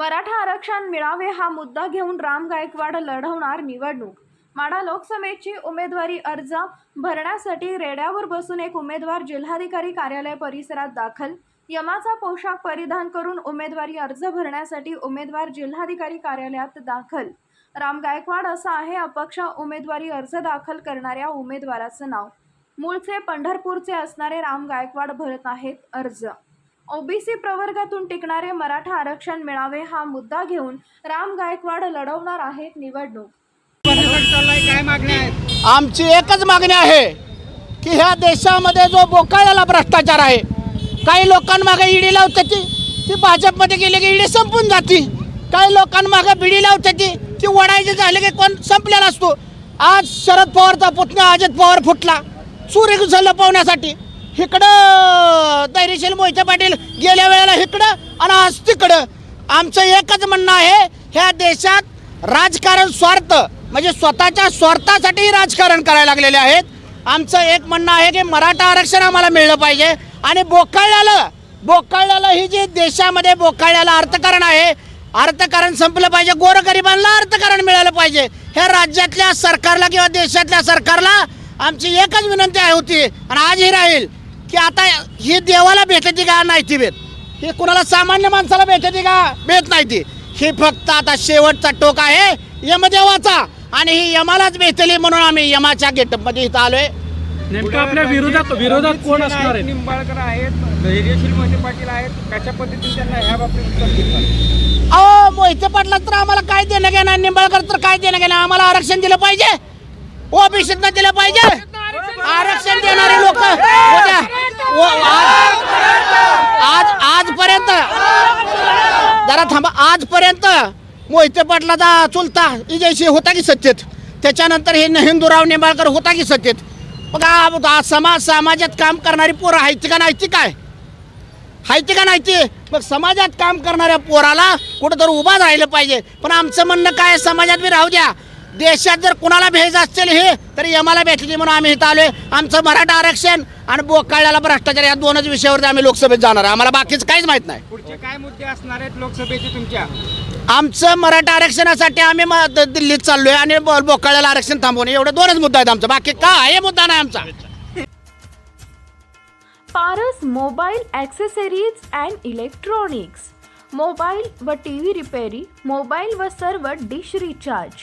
मराठा आरक्षण मिळावे हा मुद्दा घेऊन राम गायकवाड लढवणार निवडणूक. माडा लोकसभेची उमेदवारी अर्ज भरण्यासाठी रेड्यावर बसून एक उमेदवार जिल्हाधिकारी कार्यालय परिसरात दाखल. यमाचा पोशाख परिधान करून उमेदवारी अर्ज भरण्यासाठी उमेदवार जिल्हाधिकारी कार्यालयात दाखल. राम गायकवाड असं आहे अपक्ष उमेदवारी अर्ज दाखल करणाऱ्या उमेदवाराचं नाव. मूळचे पंढरपूरचे असणारे राम गायकवाड भरत आहेत अर्ज. ओबीसी प्रवर्गातून टिकणारे मराठा आरक्षण मिळावे हा मुद्दा घेऊन राम गायकवाड लढवणार आहेत निवडणूक. आमची एकच मागणी आहे की ह्या देशामध्ये जो बोकाळ्याला भ्रष्टाचार आहे काही लोकांमागे ईडी लावते ती ती भाजपमध्ये गेली की ईडी संपून जाती. काही लोकांमागे बिडी लावते ती ती वडायचे झाले की कोण संपलेला असतो. आज शरद पवारचा पुतण्या अजित पवार फुटला. सूर्य लपवण्यासाठी इकडं धैर्यशील मोहिते पाटील गेल्या वेळेला इकडं आणि आज तिकडं. आमचं एकच म्हणणं आहे ह्या देशात राजकारण स्वार्थ म्हणजे स्वतःच्या स्वार्थासाठी राजकारण करायला लागलेले आहेत. आमचं एक म्हणणं आहे की मराठा आरक्षण आम्हाला मिळलं पाहिजे. आणि बोकाळल्याला बोकाळल्याला ही जी देशामध्ये बोकाळल्याला अर्थकारण आहे अर्थकारण संपलं पाहिजे गोरगरिबांना अर्थकारण मिळालं पाहिजे. ह्या राज्यातल्या सरकारला किंवा देशातल्या सरकारला आमची एकच विनंती आहे होती आणि आज ही राहील. की आता ही देवाला भेटते का नाही ती भेट? ही कुणाला सामान्य माणसाला भेटते का भेट नाही ती? ही फक्त आता शेवटचा टोक आहे यमदेवाचा. आणि ही यमालाच भेटली म्हणून आम्ही यमाच्या गेटअपमध्ये इथं आलोय. नेमकं आपल्या विरोधात विरोधात कोण असणार आहे? निंबाळकर आहेत धैर्यशील मोहिते पाटील आहेत. कशा पद्धतीने त्यांना ह्या बाबतीत अहो मोहिते पाटला तर आम्हाला काय देणं घेणं निंबाळकर तर काय देणं घेणं आम्हाला आरक्षण दिलं पाहिजे. ओबीसीतनं दिलं पाहिजे. आरक्षण देणारे लोक आज आजपर्यंत. जरा थांबा. आजपर्यंत मोहिते पाटलाचा चुलता इजयशी होता की सत्तेत त्याच्यानंतर हे हिंदूराव निंबाळकर होता की सत्तेत मग समाज समाजात काम करणारी पोरं आहेत का नाही ती काय? हायती का नाही ते मग समाजात काम करणाऱ्या पोराला कुठं तर उभा राहिलं पाहिजे. पण आमचं म्हणणं काय समाजात बी राहू द्या. देशात जर कुणाला भेज असतील हे तर यमाला भेटली म्हणून आम्ही इथं आलोय. आमचं मराठा आरक्षण आणि बोकाळ्याला भ्रष्टाचार या दोनच विषयावरती आम्ही लोकसभेत जाणार आहे. आम्हाला बाकीचं काहीच माहीत नाही. पुढचे काय मुद्दे असणार आहेत लोकसभेचे तुमच्या? आमचं मराठा आरक्षणासाठी आम्ही म- द- दिल्लीत चाललोय आणि ब- बोकाळ्याला आरक्षण थांबवणे एवढे दोनच मुद्दा आहेत आमचा. बाकी काय हे मुद्दा नाही आमचा. Paras mobile accessories and electronics. Mobile व टी व्ही रिपेरी मोबाईल व सर्व डिश रिचार्ज.